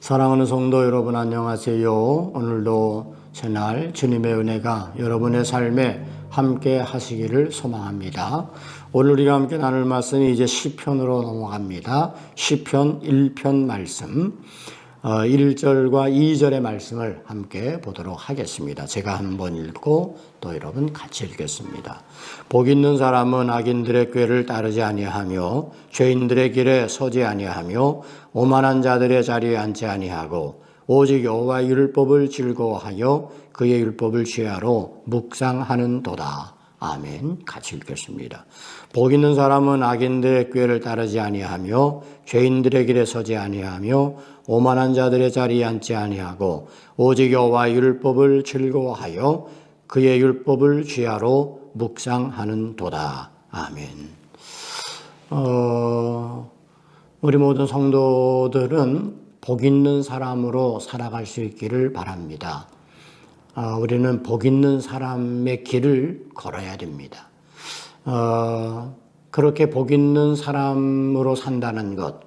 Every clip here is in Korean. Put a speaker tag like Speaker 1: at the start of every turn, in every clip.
Speaker 1: 사랑하는 성도 여러분 안녕하세요. 오늘도 새날 주님의 은혜가 여러분의 삶에 함께 하시기를 소망합니다. 오늘 우리가 함께 나눌 말씀이 이제 시편으로 넘어갑니다. 시편 1편 말씀. 1절과 2절의 말씀을 함께 보도록 하겠습니다. 제가 한번 읽고 또 여러분 같이 읽겠습니다. 복 있는 사람은 악인들의 꾀를 따르지 아니하며 죄인들의 길에 서지 아니하며 오만한 자들의 자리에 앉지 아니하고 오직 여호와 율법을 즐거워하여 그의 율법을 취하로 묵상하는도다. 아멘. 같이 읽겠습니다. 복 있는 사람은 악인들의 꾀를 따르지 아니하며 죄인들의 길에 서지 아니하며 오만한 자들의 자리에 앉지 아니하고 오직 여호와 율법을 즐거워하여 그의 율법을 쥐하로 묵상하는도다. 아멘. 어, 우리 모든 성도들은 복 있는 사람으로 살아갈 수 있기를 바랍니다. 어, 우리는 복 있는 사람의 길을 걸어야 됩니다. 어, 그렇게 복 있는 사람으로 산다는 것,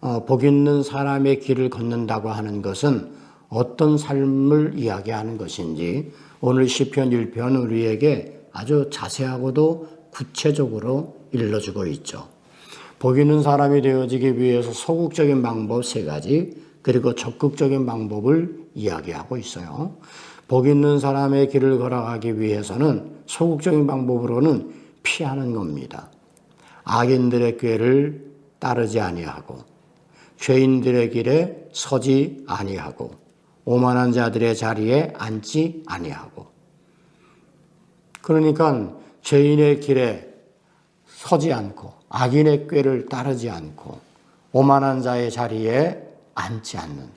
Speaker 1: 어, 복 있는 사람의 길을 걷는다고 하는 것은 어떤 삶을 이야기하는 것인지 오늘 시편 1편 우리에게 아주 자세하고도 구체적으로 일러주고 있죠. 복 있는 사람이 되어지기 위해서 소극적인 방법 세 가지, 그리고 적극적인 방법을 이야기하고 있어요. 복 있는 사람의 길을 걸어가기 위해서는 소극적인 방법으로는 피하는 겁니다. 악인들의 꾀를 따르지 아니하고 죄인들의 길에 서지 아니하고 오만한 자들의 자리에 앉지 아니하고 그러니까 죄인의 길에 서지 않고 악인의 꾀를 따르지 않고 오만한 자의 자리에 앉지 않는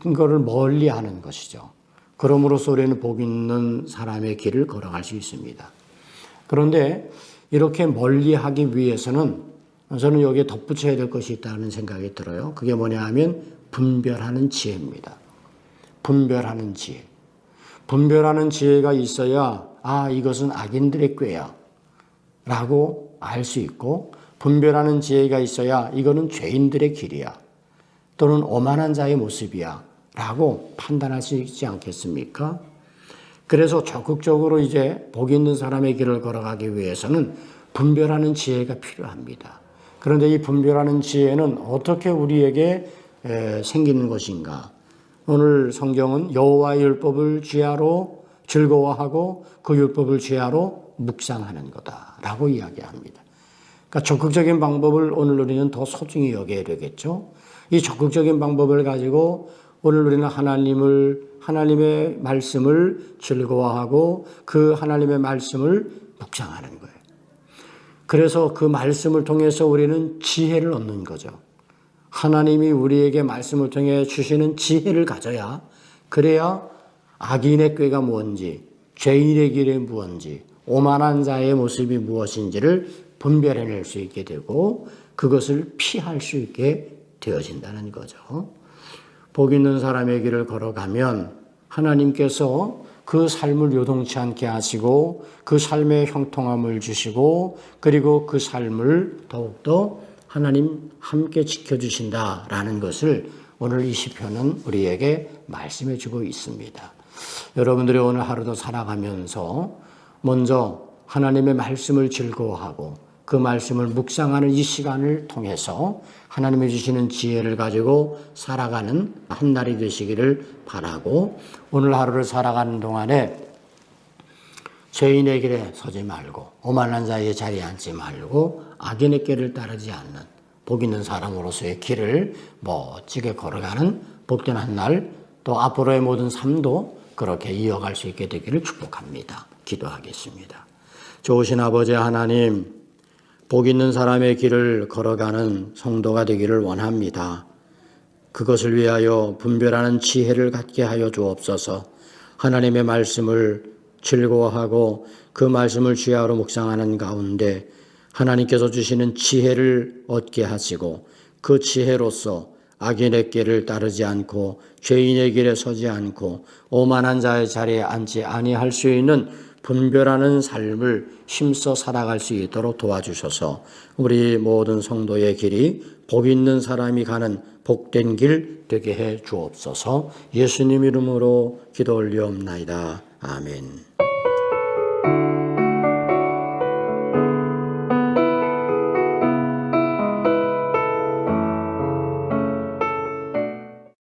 Speaker 1: 그거를 멀리 하는 것이죠. 그러므로서 우리는 복 있는 사람의 길을 걸어갈 수 있습니다. 그런데 이렇게 멀리 하기 위해서는 저는 여기에 덧붙여야 될 것이 있다는 생각이 들어요. 그게 뭐냐 하면 분별하는 지혜입니다. 분별하는 지혜. 분별하는 지혜가 있어야 아, 이것은 악인들의 꾀야. 라고 알 수 있고 분별하는 지혜가 있어야 이거는 죄인들의 길이야. 또는 오만한 자의 모습이야. 라고 판단할 수 있지 않겠습니까? 그래서 적극적으로 이제 복 있는 사람의 길을 걸어가기 위해서는 분별하는 지혜가 필요합니다. 그런데 이 분별하는 지혜는 어떻게 우리에게 생기는 것인가? 오늘 성경은 여호와의 율법을 쥐하로 즐거워하고 그 율법을 쥐하로 묵상하는 거다라고 이야기합니다. 그러니까 적극적인 방법을 오늘 우리는 더 소중히 여겨야 되겠죠. 이 적극적인 방법을 가지고 오늘 우리는 하나님을 하나님의 말씀을 즐거워하고 그 하나님의 말씀을 묵상하는 거예요. 그래서 그 말씀을 통해서 우리는 지혜를 얻는 거죠. 하나님이 우리에게 말씀을 통해 주시는 지혜를 가져야 그래야 악인의 꾀가 무엇인지 죄인의 길이 무엇인지 오만한 자의 모습이 무엇인지를 분별해낼 수 있게 되고 그것을 피할 수 있게 되어진다는 거죠. 복 있는 사람의 길을 걸어가면 하나님께서 그 삶을 요동치 않게 하시고 그 삶에 형통함을 주시고 그리고 그 삶을 더욱더 하나님 함께 지켜주신다라는 것을 오늘 이 시편은 우리에게 말씀해 주고 있습니다. 여러분들이 오늘 하루도 살아가면서 먼저 하나님의 말씀을 즐거워하고 그 말씀을 묵상하는 이 시간을 통해서 하나님이 주시는 지혜를 가지고 살아가는 한 날이 되시기를 바라고 오늘 하루를 살아가는 동안에 죄인의 길에 서지 말고 오만한 자의 자리에 앉지 말고 악인의 길을 따르지 않는 복 있는 사람으로서의 길을 멋지게 걸어가는 복된 한 날 또 앞으로의 모든 삶도 그렇게 이어갈 수 있게 되기를 축복합니다. 기도하겠습니다. 좋으신 아버지 하나님 복 있는 사람의 길을 걸어가는 성도가 되기를 원합니다. 그것을 위하여 분별하는 지혜를 갖게 하여 주옵소서. 하나님의 말씀을 즐거워하고 그 말씀을 주야로 묵상하는 가운데 하나님께서 주시는 지혜를 얻게 하시고 그 지혜로서 악인의 길을 따르지 않고 죄인의 길에 서지 않고 오만한 자의 자리에 앉지 아니할 수 있는 분별하는 삶을 힘써 살아갈 수 있도록 도와주셔서 우리 모든 성도의 길이 복 있는 사람이 가는 복된 길 되게 해 주옵소서 예수님 이름으로 기도 올리옵나이다. 아멘.